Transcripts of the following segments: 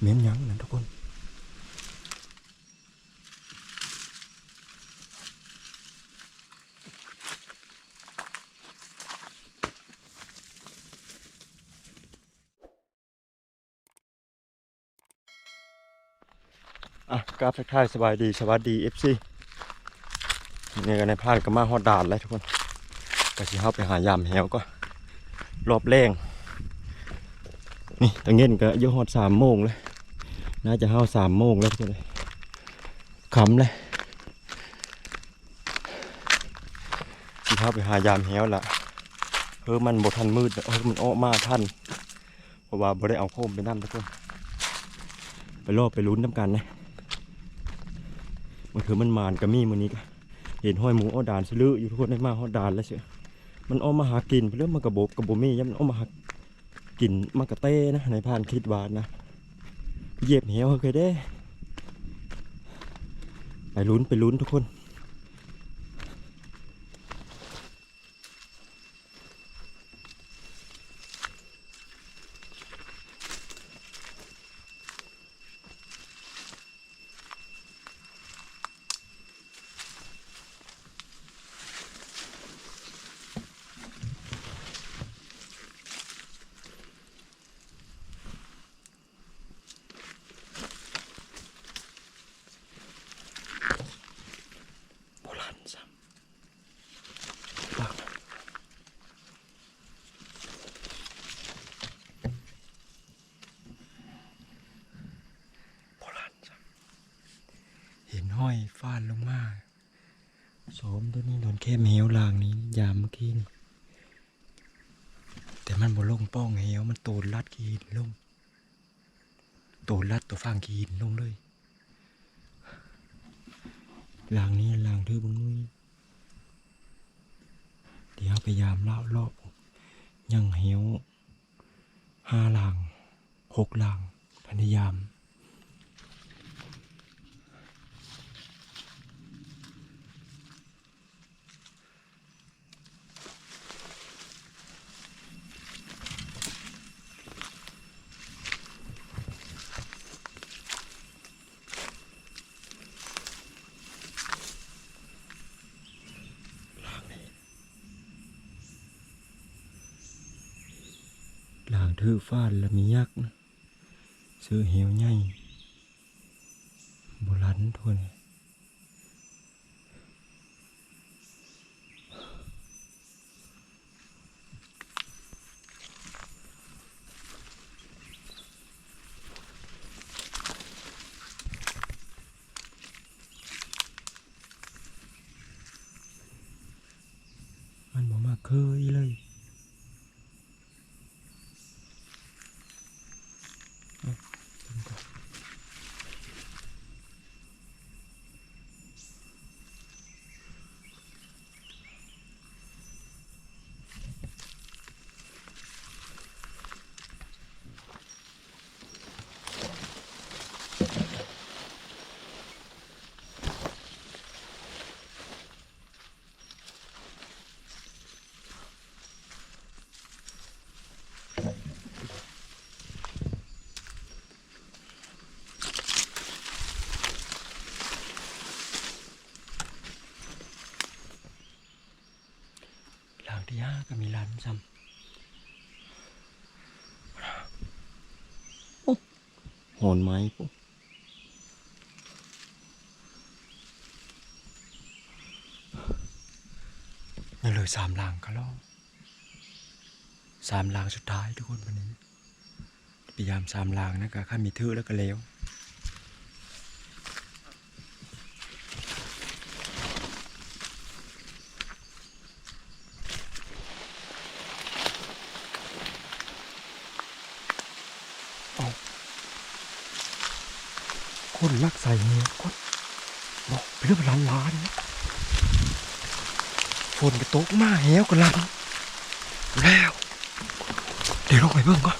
เหม็นยังนะทุกคนอะกราฟทักทายสบายดีสวัสดีเอฟซีนี่กันในพานก็มาฮอดด่านแล้วทุกคนก็สิเข้าไปหายามแหวก็ รอบแรงนี่ตอนเย็นก็ยุ่ฮอดสามโมงเลย น่าจะเข้าสามโมงแล้วทุกคนเลยขำเลยสิเข้าไปหายามแหวละเออมันบทันมืดเออมันอ้อมาทันเพราะว่าบ่ได้เอาโคมไปนั่ทุกคนไปรอบไปลุ้นน้ำกันนะมันคือมันมานกระมี่มือนี้ก็เห็นห้อยหมูอ้อดานสลืออยู่ทุกคนได้มาอ้อดานแล้วเชียวมันเออมาหากินเรื่องมันกระบบกระบมี่ยัมันเออมาหากินมากระเต้นะในพานคิดวานะ เหยียบเหวเคยได้ ไปลุ้นไปลุ้นทุกคน โบราณซ้ำบักนะโบราณซ้ำเห็นห้อยฟาดลงมาโสม ตัวนี้โดนแค่เหวลางนี้ ยามเมื่อกี้นี่แต่มันบ่ลงป้องเหวมันโตนลัดกีนลงโตนลัดตัวฟางกีนลงเลยลางนี้ลางทื่อบุ้งนุ้ยเดี๋ยวพยายามเล่ารอบยังเหวห้าลางหกลางพยายาม ลางทื่อ ฟาดและมียักษ์ซื้อเหวใหญ่โบราณทวนมันบ่มาเคยเลย หลังที่ห้าก็มีร้านซ้ำโอ้โหนไม้ปุ๊บนี่เลยสามหลังก็ล่อสามหลังสุดท้ายทุกคนวันนี้พยายามสามหลังนะก็ข้ามีทื่อแล้วก็แล้ว คนลักใส่เงี้ยคน บอกไปเรื่องล้านล้านฝนก็ตกมาแหวกันลังแล้ว เดี๋ยวลงไปเบิ่งก่อน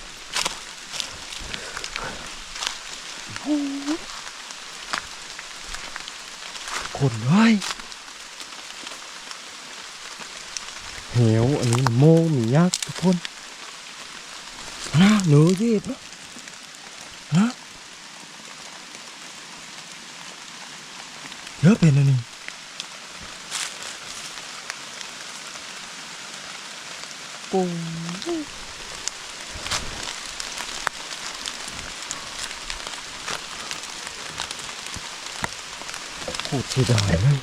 คนเอ้ยเหวอันนี้โมมียักษ์ทุกคนนะเนื้อเย็บนะนะ อเป็นอันนี้ปุ้งโคตรเสียดายเลย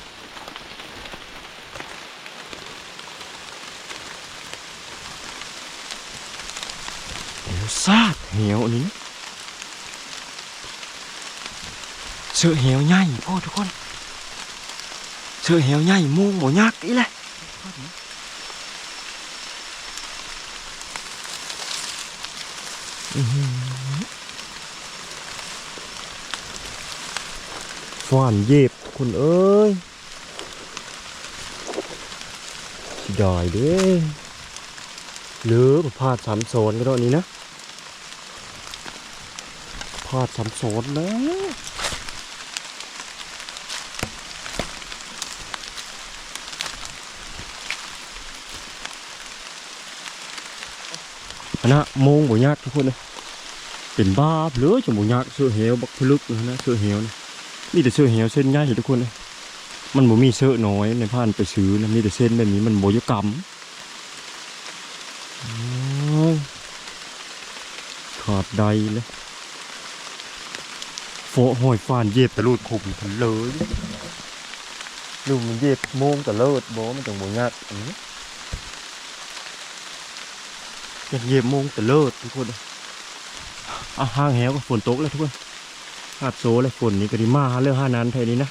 เดี๋ยวซาดเหี่ยวอันนี้นะเสือเหี่ยวใหญ่พ่อทุกคน เสือเหี่ยวใหญ่มุงบ่ยักอีแหละอื้อหือฟ้านเย็บคุณเอ้ยสิดอยเด้หรือมาพาดสามโซนก็ได้นี้นะพาดสามโซนแล้ว นะมงบ่ยากทุกคนเลยเป็นบ้าเหลือจะบ่ยากเสื้อเหวบักพลึกนะเสื้อเหวนะมีแต่เสื้อเหวเส้นใหญ่ทุกคนเลยมันบ่มีเสื้อน้อยในผ่านไปซื้อนะมีแต่เส้นแบบนี้มันบ่ยกรรมขาดใดเลยโฟหอยฟานเย็บตะลุดขุมทันเลยลูกมันเย็บโมงตะเลิดบ่มันจังบ่ยากอันนี้ ยังเยี่ยมโมงแต่เลิศทุกคนอะห้างแหวก็ฝนตกแล้วทุกคนหาดโซเลยฝนนี่ก็ดีมาเรื่องห้านั้นไทยนี้นะ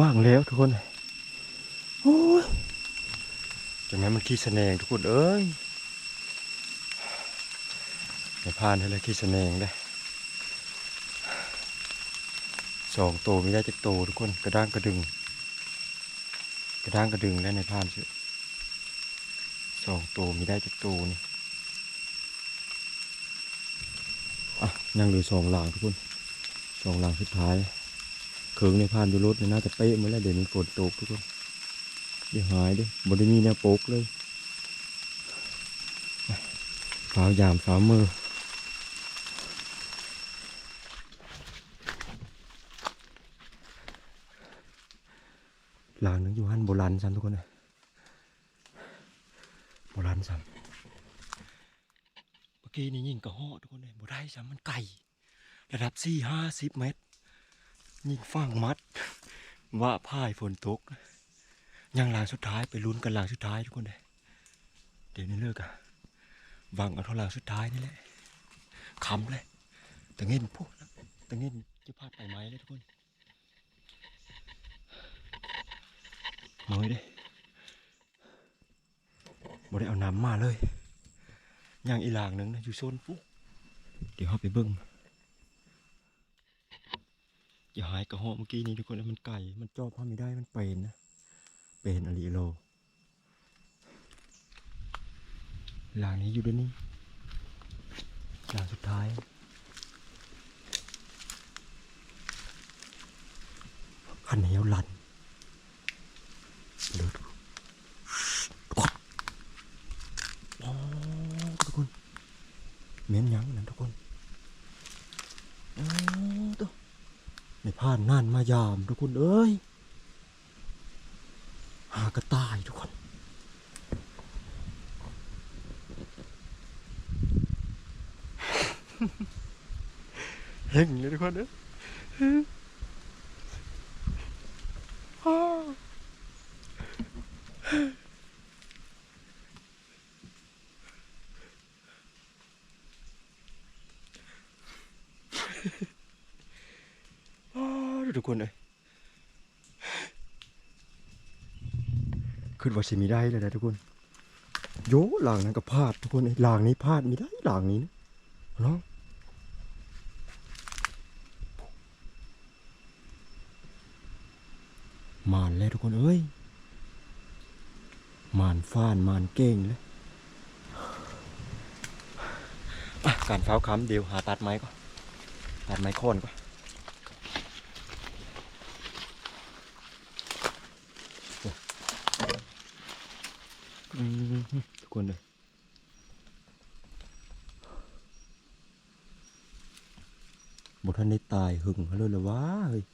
ว่างแล้วทุกคนโอ้ยจังไงมันขี้แสนงทุกคนเอ้ยไม่พานให้เลยขี้แสนงได้สองโตไม่ได้จากโตทุกคนกระด้างกระดึง กระด้างกระดึงได้ในพานเชื่อสองตัวมีได้จากตัวนี่อะยังเหลือสองหลังทุกคนสองหลังสุดท้ายเคิงในพานดูรถเนี่ยน่าจะเป๊ะเหมือนแล้วเดี๋ยวมันฝนตกทุกคนเดี๋ยวหายดิบนได้มีแนวโป๊กเลยฝ้าวยามฝ้าวมือหลังนึง อยู่หันโบราณซ้ำทุกคนเลยโบราณซ้ำเมื่อกี้นี่ยิงกระห้อทุกคนเลยโบได้ซ้ำมันไก่ระดับสี่ห้าสิบเมตร ยิงฟางมัด ว่าพ่ายฝนตกยังหลางสุดท้ายไปลุ้นกันหลางสุดท้ายทุกคนเลยเดี๋ยวนี้เลิกอะวางเอาเท่าหลางสุดท้ายนี่แหละคำเลยแต่เงินพวกนะแต่เงินจะพลาดไปไหมเลยทุกคน น้อยเด้บ่ได้เอาน้ำมาเลยย่างอีหลางหนึงนะอยู่โซนปุ๊เดี๋ยวเราไปเบิ่งอย่าหายกระหอบเมื่อกี้นี้ทุกคนนะมันไก่ มันจอบพาไม่ได้มันเป็นนะ เป็นอลีโลหลางนี้อยู่ด้วยนี่หลางสุดท้ายขันเหนียวลัน เดี๋ยวดูอ๋อทุกคนเหม็นหยังนั่นทุกคนอ๋อตัว ไม่านน่านมายามทุกคนเอ้ย หากระตายทุกคนเห็นเลยทุกคนเอ้ยอ้าว อ้าวทุ กคนเลยขึ้นว่าสิมีได้เลยนะทุกคน โยหลางนั้นก็พลาดทุกคนหลางนี้พลาดมีได้หลางนี้นะเนาะมานแล้วทุกคนเอ้ยมานฟ้านมานเก่งเลยการเฝ้าค้ำเดียวหาตัดไม้ก็ตัดไม้โค่นก็อืม ทุกคนเลยบทันได้ตายหึงเขาเลยเหรอวะเฮ้ย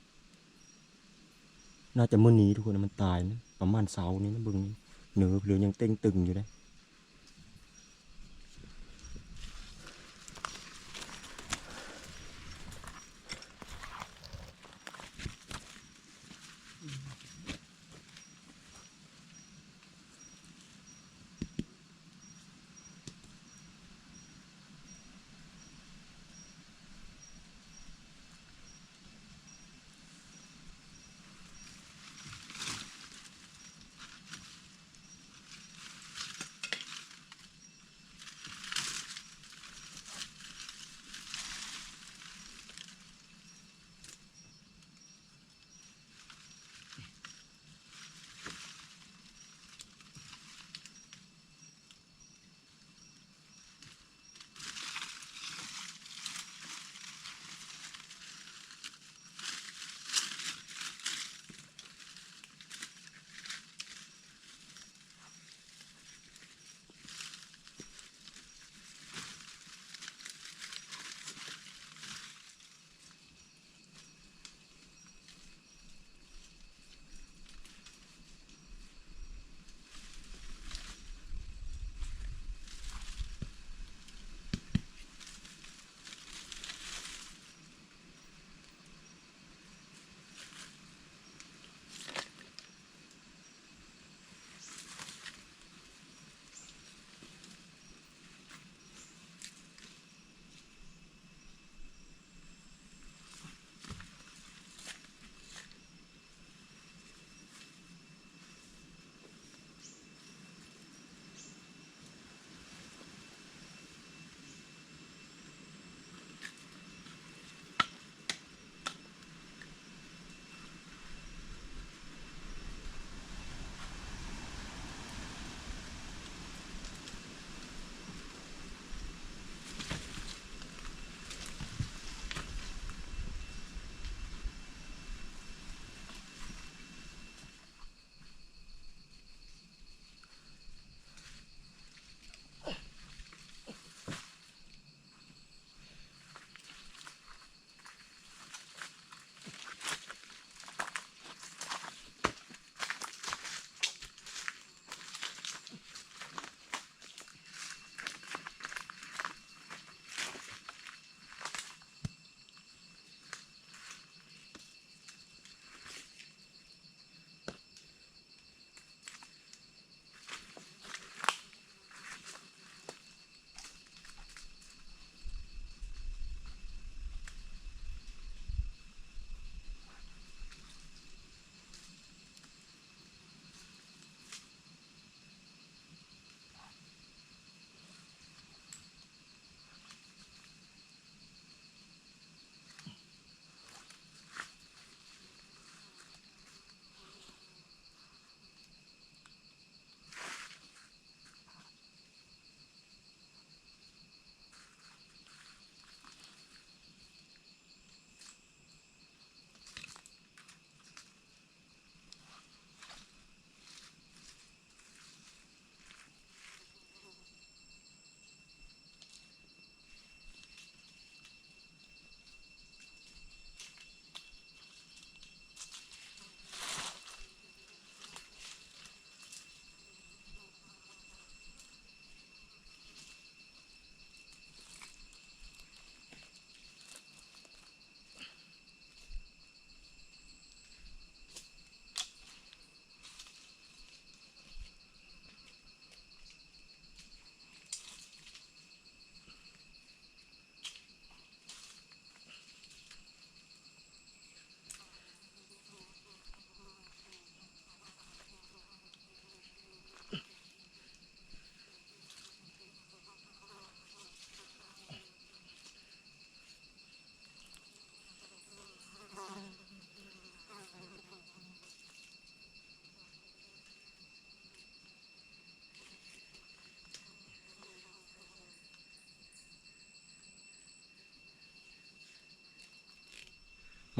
น่าจะเมื่อนี้ทุกคนนะมันตายนะประมาณเสาร์นี้นะบึงนี่เนื้อเหลือยังเต้งตึงอยู่เล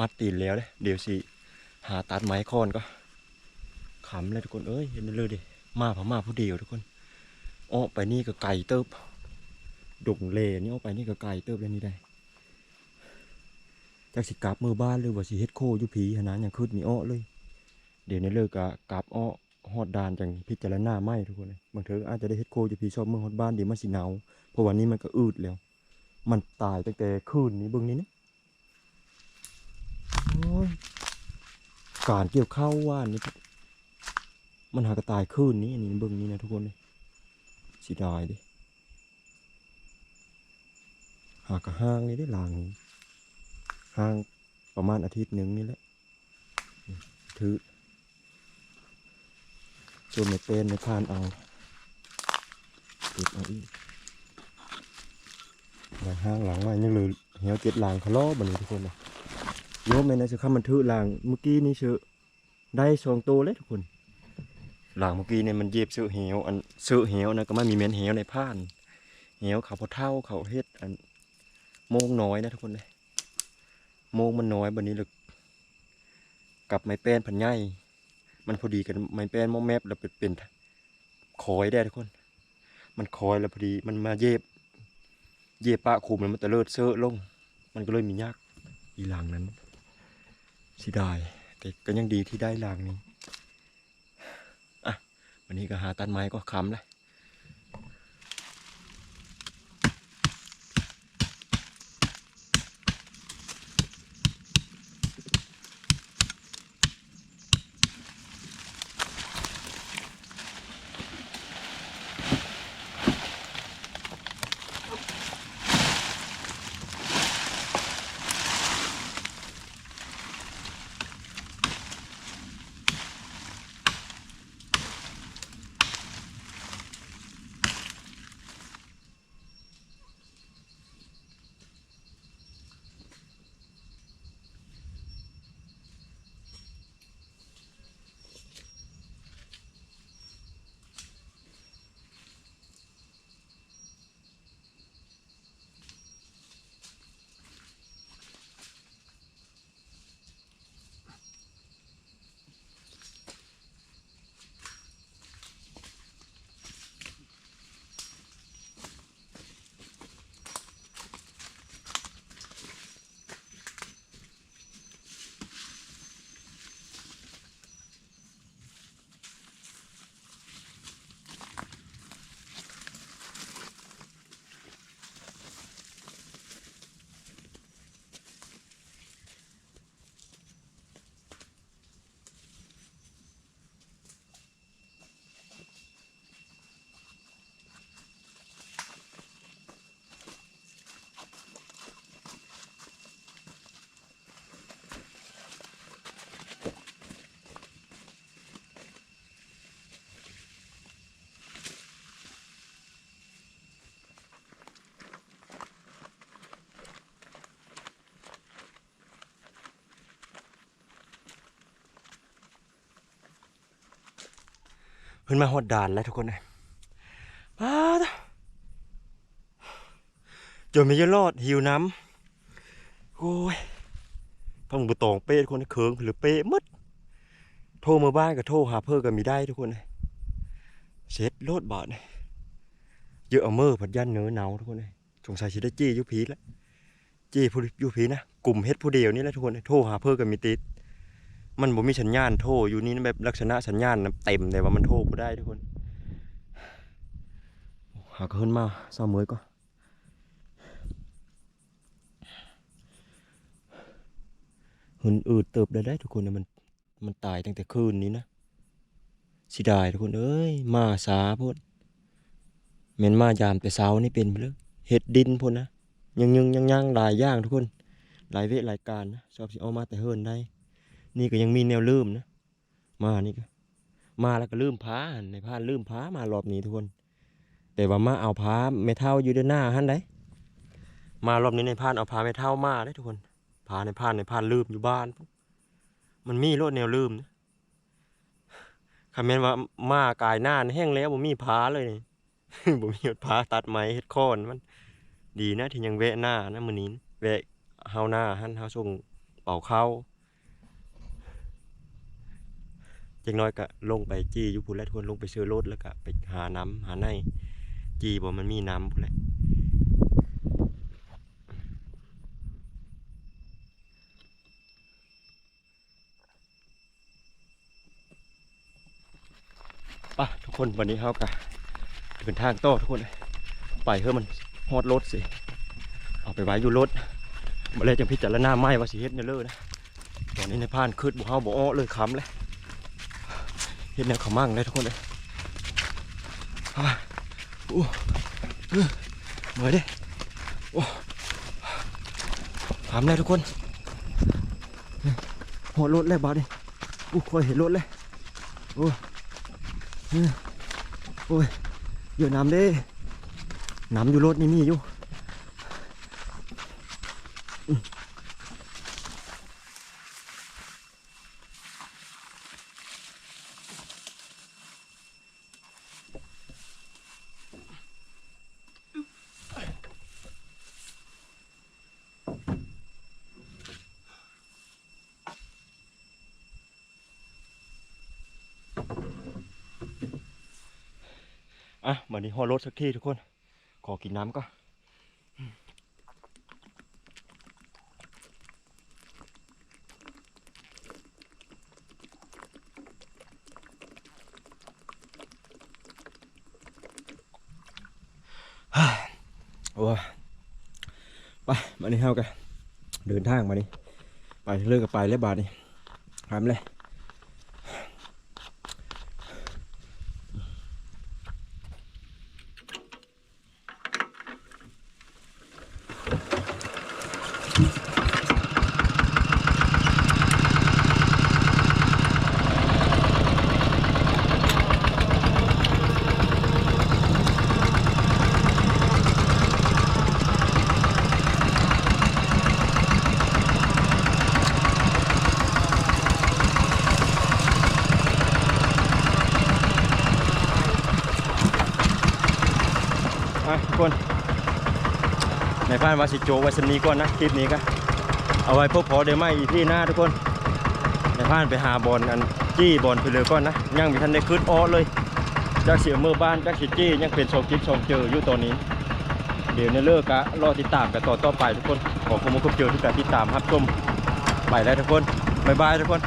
มัดตีนแล้วเด้เดี๋ยวสิหาตัดไม้ค้อนก็ขำเลยทุกคนเอ้ยเห็นเลยดิมาพม่าผู้เดียวทุกคนอ้อไปนี่ก็ไก่เติบดงเลนี่อ้อไปนี่ก็ไก่เติบเลยนี่ได้จักสิกลับมือบ้านหรือว่าสิเฮ็ดโคยู่ผีหนนะยังคืดมีอ้อเลย เดี๋ยวนี้เลิกกะกลับอ้อฮอดดานจังพิจารณาไม่ทุกคนเลยบางเทออาจจะได้เฮ็ดโคยู่ผีชอบเมืองฮอดบ้านเดี๋ยวมันสิหนาวเพราะวันนี้มันก็อืดแล้ว มันตายตั้งแต่คืนนี้เบิ่งนี้นะโอ้ย การเกี่ยวข้าวว่านนี่มันหากระตายคืนนี้อันนี้เบิ่งนี้นะทุกคนเลยสิดายดิหากระห้างนี่ได้ลางห้างประมาณอาทิตย์หนึ่งนี่แหละถือจนไม่เป็นไม่พานเอาเก็บเอาอีกหลังห้างหลังไว้ยังเหลือเหี่ยวเจ็ดหลังเขาล้อบันนี้ทุกคนนะ โยมในนั้นจะข้ามันถือหลังเมื่อกี้นี่เชื่อได้สองตัวเลยทุกคน หลังเมื่อกี้เนี่ยมันเย็บเสื้อเหวอันเสื้อเหวนะก็ไม่มีเม็นเหวในผ้านเหวเขาพอเท่าเขาเฮ็ดอันโมงน้อยนะทุกคนเลยโมงมันน้อยบันนี้เลยกับไม้แป้นพันใหญ่มันพอดีกันไม้แป้นโมแมบแล้วเป็นเป็นคอยได้ทุกคน มันคอยแล้วพอดีมันมาเย็บ เย่ปะคุมมันมันตะเลิดเซอะลง มันก็เลยมียากอีหลังนั้น สิได้แต่ก็ยังดีที่ได้รางนี้ อะ วันนี้ก็หาตันไม้ก็ค้ำเลย ขึ้นมาหดด่านแล้วทุกคนเลยป้าจนไม่ยอะรอดหิวน้ำโอ้ยพังบุตองเป้ทุกคนนะเคิงหรือเป้มดโทรมาบ้านกับโทรหาเพื่อกันมีได้ทุกคนเลยเช็ดโลดบาทเลยเยอะเอาเมอร์ผัดยันเนื้อหนาวทุกคนเลยสงสัยชิได้จี้ยุพีแล้วจี้ผู้ยุพีนะกลุ่มเฮ็ดผู้เดียวนี่แหละทุกคนเลยโทรหาเพื่อกันมีติด มันบ่มีสัญญาณโทรอยู่นี่แบบลักษณะสัญญาณนเต็มแต่ว่ามันโทรบ่ได้ทุกคนหาขึ้นมาเศร้าเมื่อยก็หืนอืดเติบได้ได้ทุกคนนะมันมันตายตั้งแต่คืนนี้นะสิได้ทุกคนเอ้ยมาสาพุ่นแม่นมายามแต่เช้านี่เป็นไปเลยเห็ดดินพุ่นนะยังยังยังยังหลายอย่างทุกคน หลายเวทหลายการนะชอบสิเอามาแต่เฮิรนได้ นี่ก็ยังมีแนวลืมนะ มานี่ก็มาแล้วก็ลืมพ้าหั่นในพานลืมพ้ามารอบนี้ทุกคน แต่ว่ามาเอาพ้าไม่เท่าอยู่ด้านหน้าหันได้มารอบนี้ในพานเอาพาไม่เท่ามาได้ทุกคนพาในพานในพานลืมอยู่บ้าน มันมีรถแนวลืมนะคำเมนว่ามากายหน้าแห้งแล้วบ่มีพาเลยนี่บ่มีหดพาตัดไม้เฮ็ดค้อนมัน ดีนะที่ยังแวะหน้านะมื้อนี้นะแวะเฮาหน้าหันเฮาส่งเป่าเข้า จังน้อยก็ลงไปจี้ยุบุนและทวนลงไปเชื้อรถแล้วก็ไปหาน้ำหาในจี้บ่มันมีน้ำพุ่นแหละปะทุกคนวันนี้เขากะเดินทางโต้ทุกคน ไปเพื่อมันฮอดรถสิ เอาไปไว้อยู่รถมาเลยจังพิจารณาไม้ว่าสิเฮ็ดเนี่ยเลยนะ ตอนนี้ในพานคืดบุเฮาบุอ้อเลยค้ำเลย เฮ็ดแนวเขามั่งเลยทุกคนเลยอู้เออเหนื่อยเดิโอ้ค้ำเลยทุกคนฮอดรถเลยบาดนี่อู้คอยเห็นรถเลยโอ้โอ้ยเยอะน้ำเด้น้ำอยู่รถนี่มีอยู่ อะมานี่ฮอรถสักทีทุกคน ขอกินน้ำก็โอ้ไปมานี่เฮากันเดินทางมานี่ไปเลิกกับไปแล้วบาทนี่หามเลย อะทุกคน ในพานวาสิโจไว้สันนี้ก่อนนะคลิปนี้ก็เอาไว้พบพอเดี๋ยวไม่อีพี่หน้าทุกคนในพานไปหาบอลอันจี้บอลไปเลยก่อนนะยังมีทันได้คืดอ้อเลยจากเสียเมื่อบ้านจากสิจี้ยังเป็นโชคคลิปโชคเจออยู่ตอนนี้ เดี๋ยวในเลิกกะรอติดตามกันต่อต่อไปทุกคนขอบคุณทุกเจอที่การติดตามครับชมไปแล้วทุกคนบายบายทุกคน